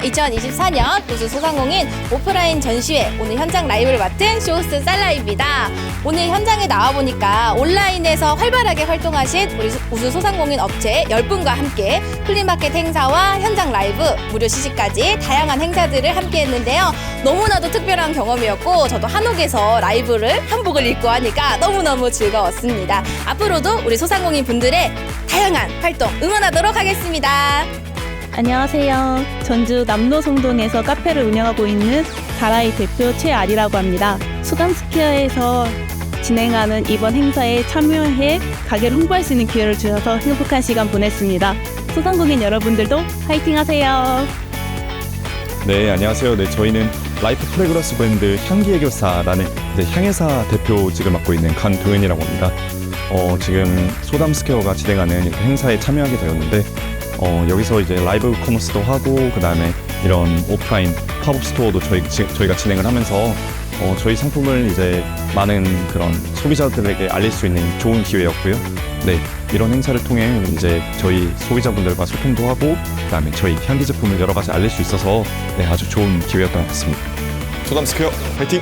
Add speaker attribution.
Speaker 1: 2024년 우수 소상공인 오프라인 전시회 오늘 현장 라이브를 맡은 쇼호스트 살라입니다. 오늘 현장에 나와보니까 온라인에서 활발하게 활동하신 우리 우수 소상공인 업체 10분과 함께 플리마켓 행사와 현장 라이브, 무료 시식까지 다양한 행사들을 함께 했는데요. 너무나도 특별한 경험이었고 저도 한옥에서 라이브를 한복을 입고 하니까 너무너무 즐거웠습니다. 앞으로도 우리 소상공인 분들의 다양한 활동 응원하도록 하겠습니다.
Speaker 2: 안녕하세요. 전주 남로 송동에서 카페를 운영하고 있는 다라이 대표 최아리라고 합니다. 수담스퀘어에서 진행하는 이번 행사에 참여해 가게를 홍보할 수 있는 기회를 주셔서 행복한 시간 보냈습니다. 소상공인 여러분들도 화이팅 하세요.
Speaker 3: 네, 안녕하세요. 네, 저희는 라이프 프레그런스 브랜드 향기 애교사라는 이제 향회사 대표직을 맡고 있는 강동현이라고 합니다. 어, 지금 소담스퀘어가 진행하는 행사에 참여하게 되었는데 어, 여기서 이제 라이브 커머스도 하고 그 다음에 이런 오프라인 팝업 스토어도 저희, 지- 저희가 진행을 하면서 어, 저희 상품을 이제 많은 그런 소비자들에게 알릴 수 있는 좋은 기회였고요. 네, 이런 행사를 통해 이제 저희 소비자분들과 소통도 하고 그다음에 저희 향기 제품을 여러 가지 알릴 수 있어서 네, 아주 좋은 기회였던 것 같습니다. 소담스퀘어 파이팅!